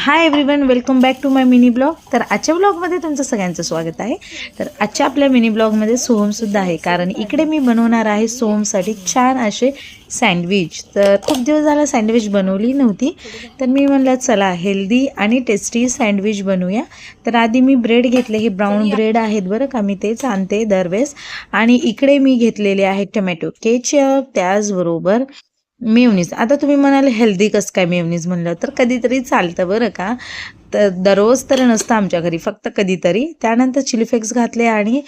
Hi everyone welcome back to my mini blog तर आजच्या ब्लॉगमध्ये तुमचं सगळ्यांचं स्वागत आहे. तर आजच्या आपल्या मिनी ब्लॉगमध्ये सोहमसुद्धा आहे कारण इकडे मी बनवणार आहे सोहमसाठी छान असे सँडविच तर खूप दिवस झाला सँडविच बनवली नव्हती. तर मी म्हणलं चला हेल्दी आणि टेस्टी सँडविच बनवूया. तर आधी मी ब्रेड घेतले हे ब्राऊन ब्रेड आहेत बरं का मी तेच आणते दरवेळेस. आणि इकडे मी घेतलेले आहेत टमॅटो केचप त्याचबरोबर मेवनीज आता तुम्ही म्हणाल हेल्दी कसं काय मेवनीज म्हणलं तर कधीतरी चालतं बरं का. तर दररोज तर नसतं आमच्या घरी फक्त कधीतरी. त्यानंतर चिली फ्लेक्स घातले आणि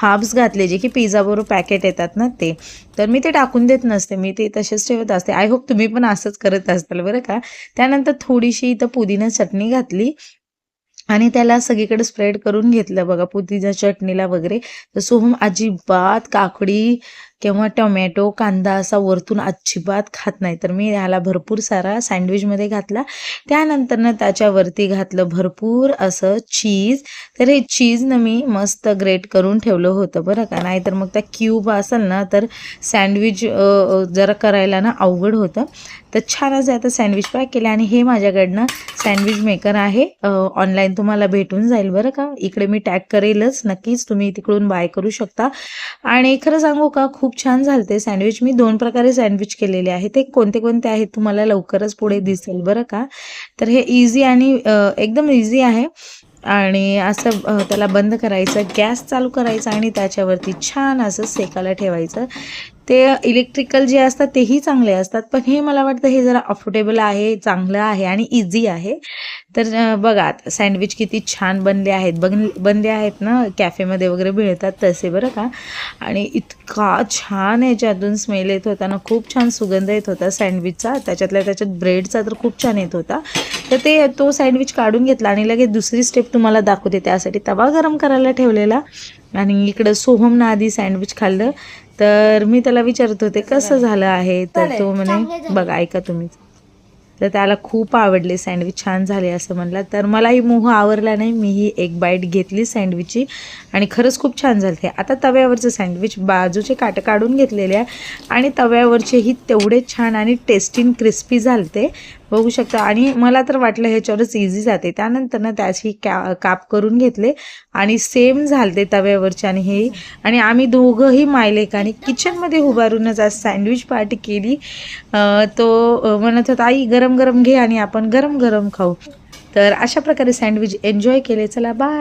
हाब्स घातले जे की पिझ्झाबरोबर पॅकेट येतात ना ते. तर मी ते टाकून देत नसते. मी ते तसेच ठेवत असते. आय होप तुम्ही पण असंच करत असताल बरं का. त्यानंतर थोडीशी इथं पुदिना चटणी घातली आणि त्याला सगळीकडे स्प्रेड करून घेतलं. बघा पुदिना चटणीला वगैरे. तर सोहम अजिबात काकडी किंवा टोमॅटो कांदा असा वरतून अजिबात खात नाही. तर मी ह्याला भरपूर सारा सँडविचमध्ये घातला. त्यानंतरनं त्याच्यावरती घातलं भरपूर असं चीज. तर हे चीजनं मी मस्त ग्रेट करून ठेवलं होतं बरं का. नाहीतर मग त्या क्यूब असेल ना तर सँडविच जरा करायला ना अवघड होतं. तर छान असं आता सँडविच पॅक केले आणि हे माझ्याकडनं सँडविच मेकर आहे. ऑनलाईन तुम्हाला भेटून जाईल बरं का. इकडे मी टॅग करेलच. नक्कीच तुम्ही तिकडून बाय करू शकता. आणि खरं सांगू का खूप खूप छान झालते सँडविच. मी दोन प्रकारे सँडविच केलेले आहे ते कोणते कोणते आहेत तुम्हाला लवकरच पुढे दिसेल बरं का? तर हे इझी आणि एकदम इझी आहे. आणि असं त्याला बंद करायचं गॅस चालू करायचा आणि त्याच्यावरती छान असं सेकायला ठेवायचं. ते इलेक्ट्रिकल जे असतात तेही चांगले असतात. पण हे मला वाटतं हे जरा अफोर्डेबल आहे चांगलं आहे आणि इझी आहे. तर बघा सँडविच किती छान बनले आहेत. बन बनले आहेत ना कॅफेमध्ये वगैरे मिळतात तसे बरं का? आणि इतका छान याच्यातून स्मेल येत होता ना खूप छान सुगंध येत होता सँडविचचा त्याच्यातल्या त्याच्यात ब्रेडचा तर खूप छान येत होता. तर ते तो सँडविच काढून घेतला आणि लगेच दुसरी स्टेप तुम्हाला दाखवते त्यासाठी. तवा गरम करायला ठेवलेला. आणि इकडं सोहमनं आधी सँडविच खाल्लं. तर मी त्याला विचारत होते कसं झालं आहे? तर तो म्हणे बघा ऐका तुम्ही. तर त्याला खूप आवडले सँडविच छान झाले असं म्हणला. तर मलाही मोह आवरला नाही मीही एक बाईट घेतली सँडविचची आणि खरंच खूप छान झाले. आता तव्यावरचं सँडविच बाजूचे काटं काढून घेतलेले आहे आणि तव्यावरचेही तेवढे छान आणि टेस्टीन क्रिस्पी झालते. बघू शकता. आणि मला तर वाटलं ह्याच्यावरच इझी जाते. त्यानंतर ना त्याची कॅ काप करून घेतले आणि सेम झालते तव्यावरचे आणि हे. आणि आम्ही दोघंही मायलेकाने किचनमध्ये उभारूनच आज सँडविच पार्टी केली. तो म्हणत होता आई गरम गरम घे आणि आपण गरम गरम खाऊ. तर अशा प्रकारे सँडविच एन्जॉय केले. चला बाय